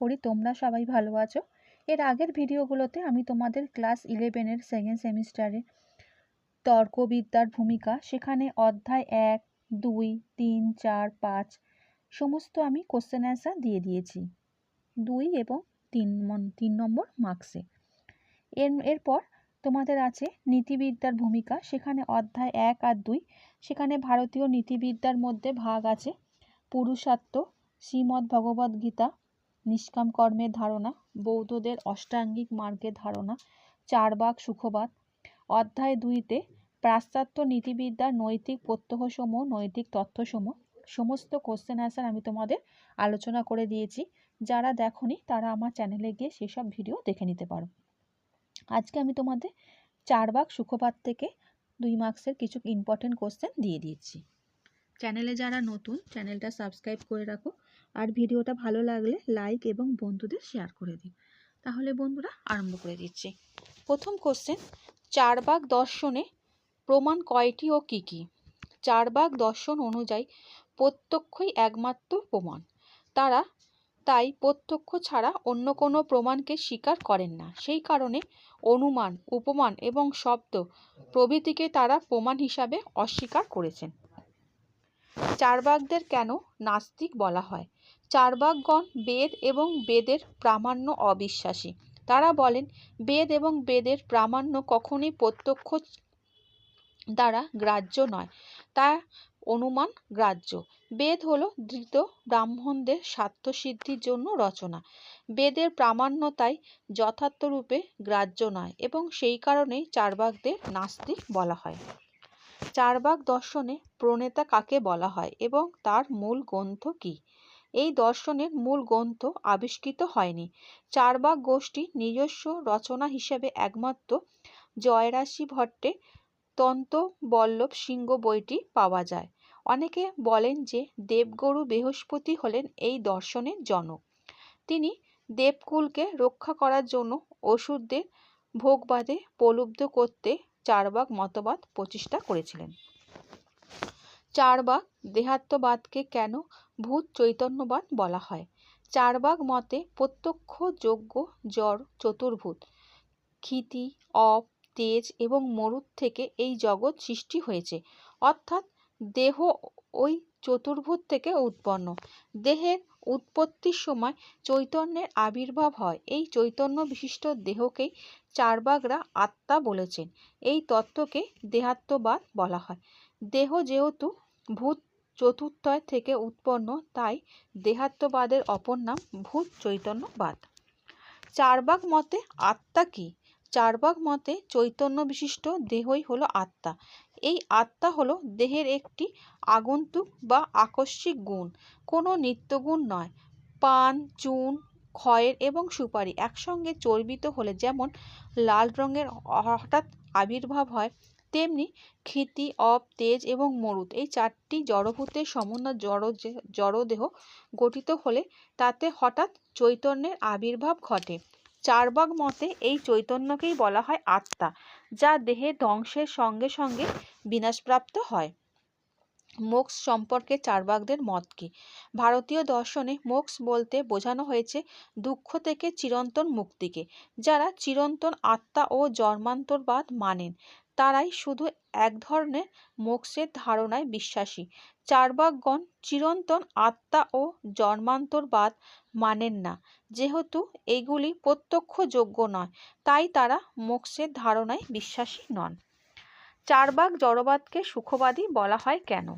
করি, তোমরা সবাই ভালো আছো। এর আগের ভিডিওগুলোতে আমি তোমাদের ক্লাস ইলেভেনের সেকেন্ড সেমিস্টারে তর্কবিদ্যার ভূমিকা, সেখানে অধ্যায় এক, দুই, তিন, চার, পাঁচ সমস্ত আমি কোশ্চেন অ্যান্সার দিয়ে দিয়েছি। দুই এবং তিন তিন নম্বর মার্কসে এর, এরপর তোমাদের আছে নীতিবিদ্যার ভূমিকা, সেখানে অধ্যায় এক আর দুই, সেখানে ভারতীয় নীতিবিদ্যার মধ্যে ভাগ আছে পুরুষার্থ, শ্রীমদ্ ভগবদ্গীতা নিষ্কাম কর্মের ধারণা, বৌদ্ধদের অষ্টাঙ্গিক মার্গের ধারণা, চারবাক সুখবাদ। অধ্যায় দুইতে পাশ্চাত্য নীতিবিদ্যার নৈতিক প্রত্যহসমূহ, নৈতিক তথ্যসমূহ। সমস্ত কোশ্চেন অ্যান্সার আমি তোমাদের আলোচনা করে দিয়েছি। যারা দেখনি, তারা আমার চ্যানেলে গিয়ে সেসব ভিডিও দেখে নিতে পারো। আজকে আমি তোমাদের চার ভাগ সুখপাত থেকে দুই মার্কসের কিছু ইম্পর্টেন্ট কোশ্চেন দিয়ে দিয়েছি। চ্যানেলে যারা নতুন চ্যানেলটা সাবস্ক্রাইব করে রাখো। আর ভিডিওটা ভালো লাগলে লাইক এবং বন্ধুদের শেয়ার করে দিন। তাহলে বন্ধুরা আরম্ভ করে দিচ্ছি। প্রথম কোশ্চেন চার ভাগ দর্শনে প্রমাণ কয়টি ও কী কী? চার ভাগ দর্শন অনুযায়ী প্রত্যক্ষই একমাত্র প্রমাণ। তারা তাই প্রত্যক্ষ ছাড়া অন্য কোনো প্রমাণকে স্বীকার করেন না। সেই কারণে অনুমান, উপমান এবং শব্দ প্রভৃতিকে তারা প্রমাণ হিসাবে অস্বীকার করেছেন। চারবাকদের কেন নাস্তিক বলা হয়? চারবাকগণ বেদ এবং বেদের প্রামাণ্য অবিশ্বাসী। তারা বলেন, বেদ এবং বেদের প্রামাণ্য কখনই প্রত্যক্ষ দ্বারা গ্রাহ্য নয়, তা অনুমান গ্রাহ্য। বেদ হল ধৃত ব্রাহ্মণদের স্বার্থসিদ্ধির জন্য রচনা। বেদের প্রামাণ্যতাই যথার্থরূপে গ্রাহ্য নয় এবং সেই কারণেই চারবাকদের নাস্তিক বলা হয়। চারবাক দর্শনে প্রণেতা কাকে বলা হয় এবং তার মূল গ্রন্থ কী? এই দর্শনের মূল গ্রন্থ আবিষ্কৃত হয়নি। চারবাক গোষ্ঠী নিজস্ব রচনা হিসেবে একমাত্র জয়রাশি ভট্টে তন্ত বল্লভ সিংহ বইটি পাওয়া যায়। অনেকে বলেন যে দেবগুরু বৃহস্পতি হলেন এই দর্শনের জনক। তিনি দেবকুলকে রক্ষা করার জন্য অসুরদের ভোগবাদে প্রলুব্ধ করতে চারবাক মতবাদ প্রতিষ্ঠা করেছিলেন। চারবাক দেহাত্মবাদকে কেন ভূত চৈতন্যবাদ বলা হয়? চারবাক মতে প্রত্যক্ষ, যোগ্য, জড়, চতুর্ভূত। ক্ষিতি, অপ, তেজ এবং মরুদ থেকে এই জগৎ সৃষ্টি হয়েছে। অর্থাৎ দেহ ওই চতুর্ভুজ থেকে উৎপন্ন। দেহের উৎপত্তির সময় চৈতন্যের আবির্ভাব হয়। এই চৈতন্য বিশিষ্ট দেহকেই চারবাগরা আত্মা বলেছেন। এই তত্ত্বকে দেহাত্মবাদ বলা হয়। দেহ যেহেতু ভূত চতুর্থয় থেকে উৎপন্ন, তাই দেহাত্মবাদের অপর নাম ভূত চৈতন্যবাদ চারবাগ মতে আত্মা কি? চারবাগ মতে চৈতন্য বিশিষ্ট দেহই হলো আত্মা। এই আত্মা হলো দেহের একটি আগন্তুক বা আকস্মিক গুণ। কোনো নিত্যগুণ নয়। পান, চুন, ক্ষয়ের এবং সুপারি একসঙ্গে চর্বিত হলে যেমন লাল রঙের হঠাৎ আবির্ভাব হয় তেমনি ক্ষিতি, অপ, তেজ এবং মরুত এই চারটি জড়ভূতের সমন্বয় জড় জড়দেহ গঠিত হলে তাতে হঠাৎ চৈতন্যের আবির্ভাব ঘটে। চারবাগ মতে এই চৈতন্যকেই বলা হয় আত্মা, যা দেহের ধ্বংসের সঙ্গে সঙ্গে বিনাশপ্রাপ্ত হয়। মোক্স সম্পর্কে চারবাগদের মত কি? ভারতীয় দর্শনে মোক্স বলতে বোঝানো হয়েছে দুঃখ থেকে চিরন্তন মুক্তিকে, যারা চিরন্তন আত্মা ও জন্মান্তরবাদ মানেন। তারাই শুধু এক ধরনের মোক্ষের ধারণায় বিশ্বাসী। চারবাকগণ চিরন্তন আত্মা ও জন্মান্তরবাদ মানেন না, যেহেতু এগুলি প্রত্যক্ষযোগ্য নয়, তাই তারা মোক্ষের ধারণায় বিশ্বাসী নন। চারবাক জড়বাদকে সুখবাদী বলা হয় কেন?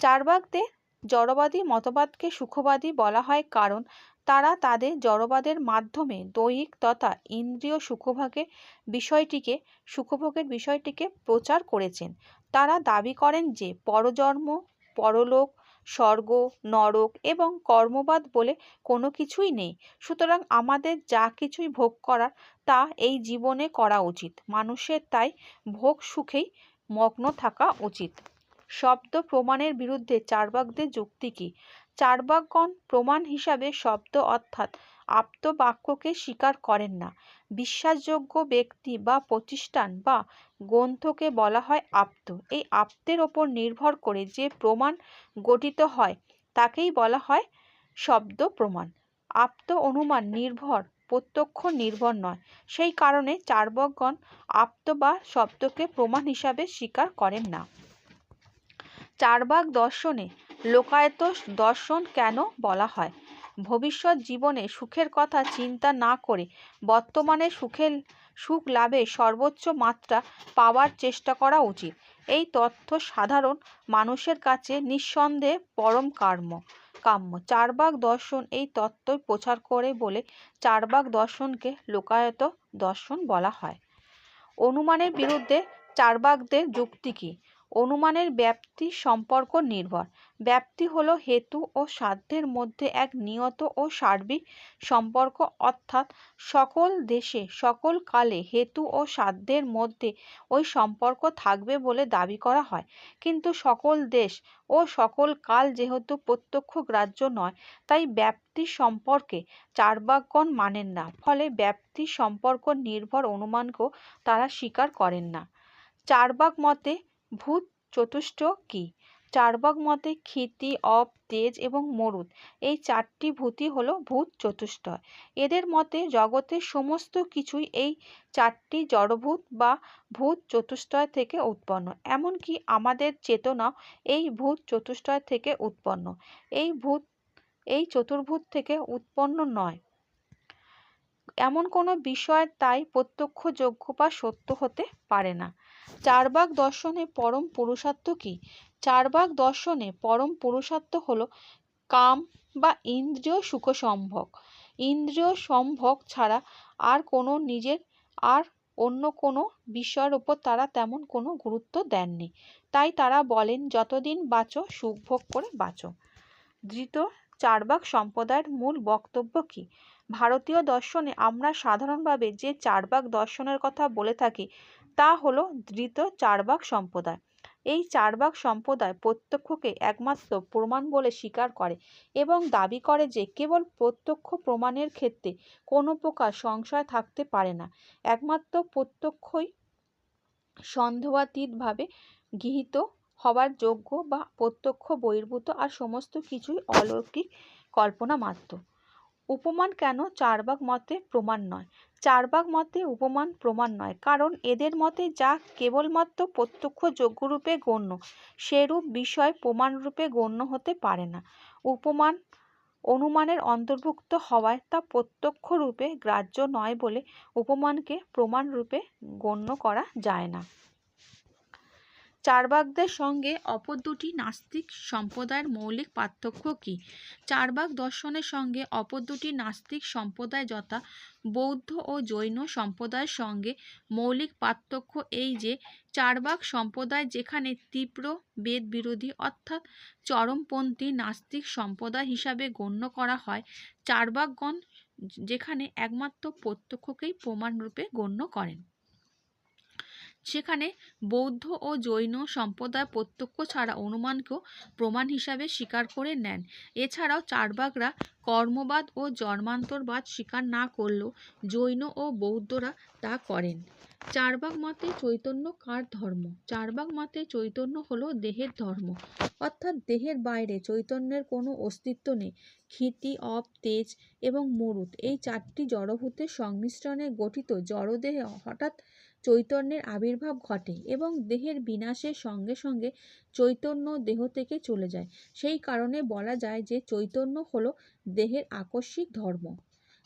চারবাকদের জড়বাদী মতবাদকে সুখবাদী বলা হয় কারণ তারা তাদের জড়বাদের মাধ্যমে দৈহিক তথা ইন্দ্রিয় সুখভোগের বিষয়টিকে সুখভোগের বিষয়টিকে প্রচার করেছেন। তারা দাবি করেন যে পরজন্ম, পরলোক, স্বর্গ, নরক এবং কর্মবাদ বলে কোনো কিছুই নেই। সুতরাং আমাদের যা কিছুই ভোগ করার তা এই জীবনে করা উচিত। মানুষের তাই ভোগ সুখেই মগ্ন থাকা উচিত। শব্দ প্রমাণের বিরুদ্ধে চারবাকদের যুক্তি কী? চারবাকগণ প্রমাণ হিসাবে শব্দ অর্থাৎ আপ্ত বাক্যকে স্বীকার করেন না। বিশ্বাসযোগ্য ব্যক্তি বা প্রতিষ্ঠান বা গ্রন্থকে বলা হয় আপ্ত। এই আপ্তের ওপর নির্ভর করে যে প্রমাণ গঠিত হয়, তাকেই বলা হয় শব্দ প্রমাণ। আপ্ত অনুমান নির্ভর, প্রত্যক্ষ নির্ভর নয়। সেই কারণে চার্বকগণ আপ্ত বা শব্দকে প্রমাণ হিসাবে স্বীকার করেন না। চারবাক দর্শনে লোকায়ত দর্শন কেন বলা হয়? ভবিষ্যৎ জীবনে সুখের কথা চিন্তা না করে বর্তমানে সুখের, সুখ লাভে সর্বোচ্চ মাত্রা পাওয়ার চেষ্টা করা উচিত। এই তথ্য সাধারণ মানুষের কাছে নিঃসন্দেহে পরম কাম্য কাম্য। চারবাক দর্শন এই তত্ত্বই প্রচার করে বলে চারবাক দর্শনকে লোকায়ত দর্শন বলা হয়। অনুমানের বিরুদ্ধে চারবাকদের যুক্তি কী? অনুমানের ব্যাপ্তি সম্পর্ক নির্ভর। ব্যাপ্তি হলো হেতু ও সাধ্যের মধ্যে এক নিয়ত ও সার্বিক সম্পর্ক, অর্থাৎ সকল দেশে, সকল কালে হেতু ও সাধ্যের মধ্যে ওই সম্পর্ক থাকবে বলে দাবি করা হয়। কিন্তু সকল দেশ ও সকল কাল যেহেতু প্রত্যক্ষ গ্রাহ্য নয়, তাই ব্যাপ্তি সম্পর্কে চারবাকগণ মানেন না। ফলে ব্যাপ্তি সম্পর্ক নির্ভর অনুমানকেও তারা স্বীকার করেন না। চারবাক মতে ভূত চতুষ্ট কি? চারবাক মতে ক্ষিতি, অপ, তেজ এবং মরুদ। এই চারটি ভূতি হলো ভূত চতুষ্টয় এদের মতে জগতের সমস্ত কিছুই এই চারটি জড়ভূত বা ভূত চতুষ্টয় থেকে উৎপন্ন। এমনকি আমাদের চেতনাও এই ভূত চতুষ্টয় থেকে উৎপন্ন। এই ভূত, এই চতুর্ভূত থেকে উৎপন্ন নয়। এমন কোনো বিষয় তাই প্রত্যক্ষযোগ্য বা সত্য হতে পারে না। চারবাক দর্শনে পরম পুরুষার্থ কি? চারবাক দর্শনে পরম পুরুষার্থ হলো কাম বা ইন্দ্রিয় সুখ সুখসম্ভোগ ইন্দ্রিয় সম্ভোগ ছাড়া আর কোনো নিজের আর অন্য কোনো বিষয়ের উপর তারা তেমন কোনো গুরুত্ব দেননি। তাই তারা বলেন, যতদিন বাঁচো, সুখভোগ করে বাঁচো। ধৃত চারবাক সম্প্রদায়ের মূল বক্তব্য কী? ভারতীয় দর্শনে আমরা সাধারণভাবে যে চারবাক দর্শনের কথা বলে থাকি তা হলো ধৃত চারবাক সম্প্রদায়। এই চারবাক সম্প্রদায় প্রত্যক্ষকে একমাত্র প্রমাণ বলে স্বীকার করে এবং দাবি করে যে কেবল প্রত্যক্ষ প্রমাণের ক্ষেত্রে কোনো প্রকার সংশয় থাকতে পারে না। একমাত্র প্রত্যক্ষই সন্দেহাতীতভাবে গৃহীত হবার যোগ্য বা প্রত্যক্ষ, বহির্ভূত আর সমস্ত কিছুই অলৌকিক কল্পনা মাত্র। উপমান কেন চারবাক মতে প্রমাণ নয়? চারবাক মতে উপমান প্রমাণ নয়, কারণ এদের মতে যা কেবলমাত্র প্রত্যক্ষ যোগ্যরূপে গণ্য, সেরূপ বিষয় প্রমাণরূপে গণ্য হতে পারে না। উপমান অনুমানের অন্তর্ভুক্ত হওয়ায় তা প্রত্যক্ষরূপে গ্রাহ্য নয় বলে উপমানকে প্রমাণরূপে গণ্য করা যায় না। চারবাকদের সঙ্গে অপর দুটি নাস্তিক সম্প্রদায়ের মৌলিক পার্থক্য কী? চারবাক দর্শনের সঙ্গে অপর দুটি নাস্তিক সম্প্রদায় যথা বৌদ্ধ ও জৈন সম্প্রদায়ের সঙ্গে মৌলিক পার্থক্য এই যে চারবাক সম্প্রদায় যেখানে তীব্র বেদ বিরোধী অর্থাৎ চরমপন্থী নাস্তিক সম্প্রদায় হিসাবে গণ্য করা হয় চারবাকগণ যেখানে একমাত্র প্রত্যক্ষকেই প্রমাণরূপে গণ্য করেন। সেখানে বৌদ্ধ ও জৈন সম্প্রদায় প্রত্যক্ষ ছাড়া অনুমানকেও প্রমাণ হিসাবে স্বীকার করে নেন। এছাড়াও চারবাকরা কর্মবাদ ও জন্মান্তরবাদ স্বীকার না করলেও জৈন ও বৌদ্ধরা তা করেন। চারবাক মতে চৈতন্য কার ধর্ম? চারবাক মতে চৈতন্য হলো দেহের ধর্ম। অর্থাৎ দেহের বাইরে চৈতন্যের কোনো অস্তিত্ব নেই। ক্ষিতি, অপ, তেজ এবং মরুত এই চারটি জড়ভূতের সংমিশ্রণে গঠিত। জড়দেহে হঠাৎ চৈতন্যের আবির্ভাব ঘটে এবং দেহের বিনাশের সঙ্গে সঙ্গে চৈতন্য দেহ থেকে চলে যায়। সেই কারণে বলা যায় যে চৈতন্য হলো দেহের আকস্মিক ধর্ম।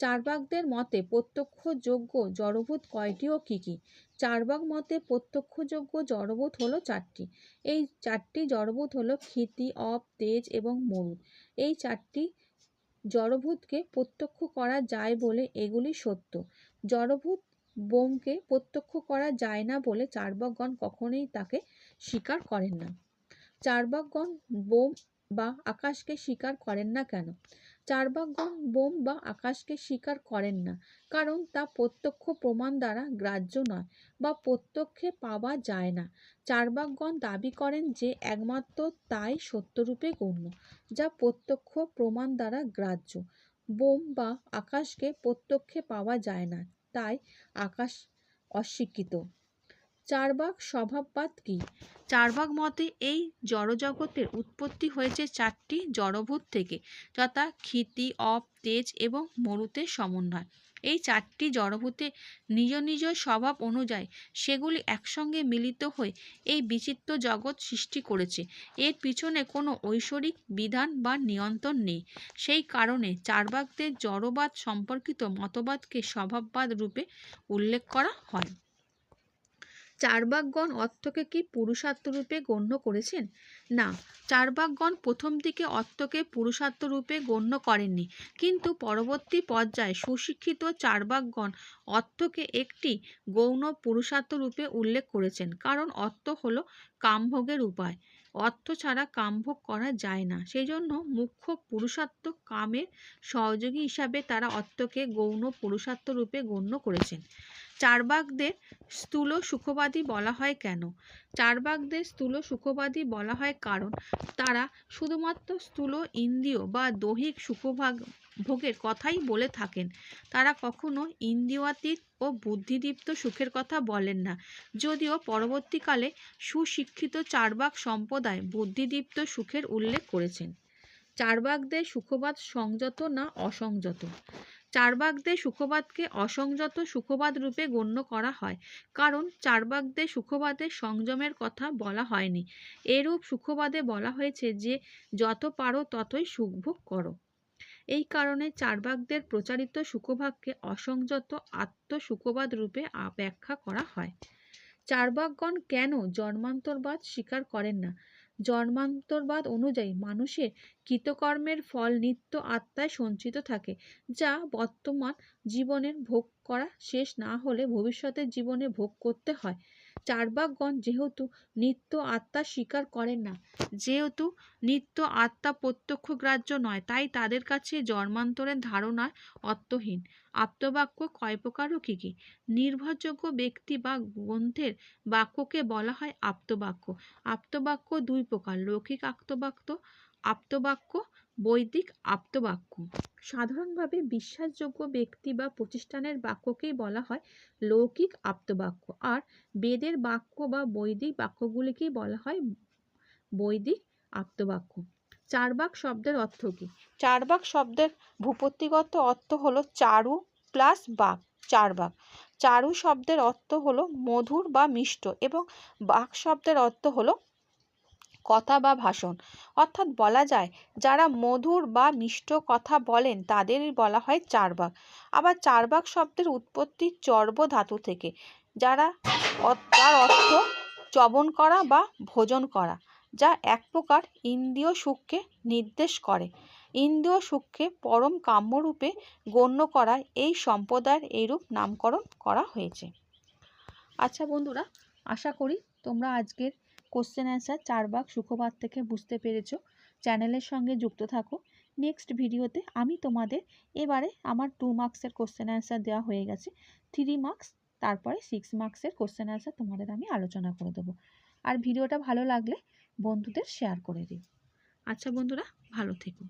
চারবাকদের মতে প্রত্যক্ষযোগ্য জড়ভূত কয়টি ও কী কী? চারবাক মতে প্রত্যক্ষযোগ্য জড়ভূত হলো চারটি। এই চারটি জড়ভূত হলো ক্ষিতি, অপ, তেজ এবং মরুদ এই চারটি জড়ভূতকে প্রত্যক্ষ করা যায় বলে এগুলি সত্য। জড়ভূত বোমকে প্রত্যক্ষ করা যায় না বলে চার্বাকগণ কখনোই তাকে স্বীকার করেন না। চার্বাকগণ বোম বা আকাশকে স্বীকার করেন না কেন? চার্বাকগণ বোম বা আকাশকে স্বীকার করেন না, কারণ তা প্রত্যক্ষ প্রমাণ দ্বারা গ্রাহ্য নয় বা প্রত্যক্ষে পাওয়া যায় না। চার্বাকগণ দাবি করেন যে একমাত্র তাই সত্যরূপে গণ্য, যা প্রত্যক্ষ প্রমাণ দ্বারা গ্রাহ্য। বোম বা আকাশকে প্রত্যক্ষে পাওয়া যায় না তাই আকাশ অস্বীকৃত চারবাক স্বভাববাদ কি? চারবাক মতে এই জড়জগতের উৎপত্তি হয়েছে চারটি জড়ভূত থেকে, যথা ক্ষিতি, অপ, তেজ এবং মরুতে সমন্বয়। এই চারটি জড়ভূতে নিজ নিজ স্বভাব অনুযায়ী সেগুলি একসঙ্গে মিলিত হয়ে এই বিচিত্র জগৎ সৃষ্টি করেছে। এর পিছনে কোনো ঐশ্বরিক বিধান বা নিয়ন্ত্রণ নেই। সেই কারণে চারবাকদের জড়বাদ সম্পর্কিত মতবাদকে স্বভাববাদ রূপে উল্লেখ করা হয়। চারবাকগণ অর্থকে কি পুরুষার্থ রূপে গণ্য করেছেন? না, চারবাকগণ প্রথম দিকে অর্থকে পুরুষার্থ রূপে গণ্য করেননি। কিন্তু পরবর্তী পর্যায়ে সুশিক্ষিত চারবাকগণ অর্থকে একটি গৌণ পুরুষার্থ রূপে উল্লেখ করেছেন, কারণ অর্থ হলো কামভোগের উপায়। অর্থ ছাড়া কামভোগ করা যায় না। সেই জন্য মুখ্য পুরুষার্থ কামের সহযোগী হিসাবে তারা অর্থকে গৌণ পুরুষার্থ রূপে গণ্য করেছেন। চারবাকদের স্থূল সুখবাদী বলা হয় কেন? চারবাকদের স্থূল সুখবাদী বলা হয় কারণ তারা শুধুমাত্র স্থূল ইন্দ্রিয় বা দৈহিক সুখভাগ, ভোগের কথাই বলে থাকেন। তারা কখনো ইন্দ্রিয়াতীত ও বুদ্ধিদীপ্ত সুখের কথা বলেন না। যদিও পরবর্তীকালে সুশিক্ষিত চারবাক সম্প্রদায় বুদ্ধিদীপ্ত সুখের উল্লেখ করেছেন। চারবাকদের সুখবাদ সংযত না অসংযত? চারবাকদের সুখবাদকে অসংযত সুখবাদ রূপে গণ্য করা হয়। কারণ চারবাকদের সুখবাদের সংযমের কথা বলা হয়নি। এরূপ সুখবাদে বলা হয়েছে যে, যত পারো ততই সুখভোগ করো। এই কারণে চারবাকদের প্রচারিত সুখভাগকে অসংযত আত্মসুখবাদ রূপে ব্যাখ্যা করা হয়। চারবাকগণ কেন জন্মান্তরবাদ স্বীকার করেন না? জন্মান্তরবাদ অনুযায়ী মানুষের কৃতকর্মের ফল নিত্য আত্মায় সঞ্চিত থাকে, যা বর্তমান জীবনের ভোগ করা শেষ না হলে ভবিষ্যতের জীবনে ভোগ করতে হয়। চারবাকগণ যেহেতু নিত্য আত্মা স্বীকার করেন না, যেহেতু নিত্য আত্মা প্রত্যক্ষ গ্রাহ্য নয়, তাই তাদের কাছে জন্মান্তরের ধারণা অর্থহীন। আপ্তবাক্য কয় প্রকার ও কী কী? নির্ভরযোগ্য ব্যক্তি বা গ্রন্থের বাক্যকে বলা হয় আপ্তবাক্য আপ্তবাক্য দুই প্রকার, লৌকিক আপ্তবাক্য আপ্তবাক্য বৈদিক আপ্তবাক্য। সাধারণভাবে বিশ্বাসযোগ্য ব্যক্তি বা প্রতিষ্ঠানের বাক্যকেই বলা হয় লৌকিক আপ্তবাক্য। আর বেদের বাক্য বা বৈদিক বাক্যগুলিকেই বলা হয় বৈদিক আপ্তবাক্য। চারবাক শব্দের অর্থ কী? চারবাক শব্দের ভূপতিগত অর্থ হলো চারু প্লাস বাক, চারবাক। চারু শব্দের অর্থ হলো মধুর বা মিষ্ট এবং বাক শব্দের অর্থ হলো কথা বা ভাষণ। অর্থাৎ বলা যায়, যারা মধুর বা মিষ্ট কথা বলেন, তাদেরই বলা হয় চারবাক। আবার চারবাক শব্দের উৎপত্তি চর্ব ধাতু থেকে, যারা তার অর্থ চবন করা বা ভোজন করা, যা এক প্রকার ইন্দ্রিয় সুখকে নির্দেশ করে। ইন্দ্রিয় সুখকে পরম কাম্যরূপে গণ্য করা এই সম্প্রদায়ের এইরূপ নামকরণ করা হয়েছে। আচ্ছা বন্ধুরা, আশা করি তোমরা আজকের কোশ্চেন অ্যান্সার চার ভাগ সুখবাদ থেকে বুঝতে পেরেছ। চ্যানেলের সঙ্গে যুক্ত থাকো। নেক্সট ভিডিওতে আমি তোমাদের এবারে আমার টু মার্কসের কোশ্চেন অ্যান্সার দেওয়া হয়ে গেছে। থ্রি মার্কস তারপরে সিক্স মার্কসের কোশ্চেন অ্যান্সার তোমাদের আমি আলোচনা করে দেবো। আর ভিডিওটা ভালো লাগলে বন্ধুদের শেয়ার করে দিও। আচ্ছা বন্ধুরা, ভালো থেকো।